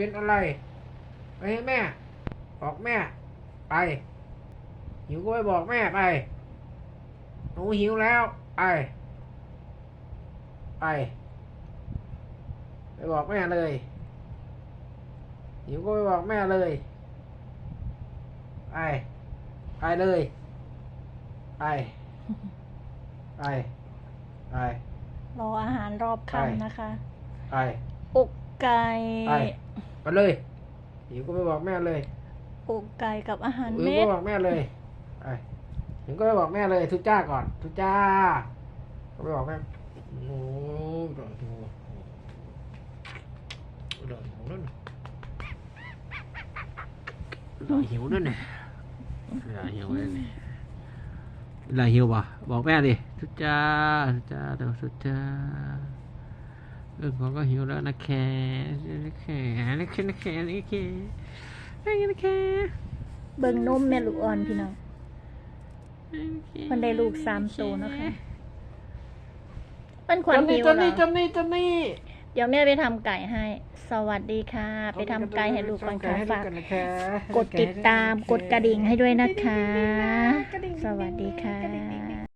เป็นอะไร ไปให้แม่ บอกแม่ ไป หิวก็ไปบอกแม่ไป หนูหิวแล้วไป ไป ไปบอกแม่เลย หิวก็ไปบอกแม่เลย ไป ไปเลย ไป ไป ไป รออาหารรอบไปค่ำนะคะ ไป อกไก่ ไปไปเลยหิวก็ไปบอกแม่เลยอกไก่กับอาหารหิวเม็ก็ดบอกแม่เลยไปหิวก็ไปบอกแม่เลยทุจ้าก่อน ทุจ้า ก็ไปบอกแม่โอ้โหโดนหิวโดนหิวด้วยนะโดนหิวด้วยนะโดนหิวด้วยนะอะไรหิวป่ะบอกแม่ดิทุจ้าทุจ้าเดี๋ยวทุจ้าเออผมก็หิวแล้วนะแค่นะแค่ นะแค่นะแค่นะแค่นะแค่เบิ่งนมแม่ลูกอ่อนพี่น้องมันได้ลูกสามโตวนะคะ มันควรจำหินี่วจำแล้นี่วจำนี่จำนี่เดี๋ยวแม่ไปทำไก่ให้ สวัสดีค่ะ ไปทำไก่ให้ลูกก่อนค่ะฝาก กดติดตามกดกระดิ่งให้ด้วยนะคะสวัสดีค่ะ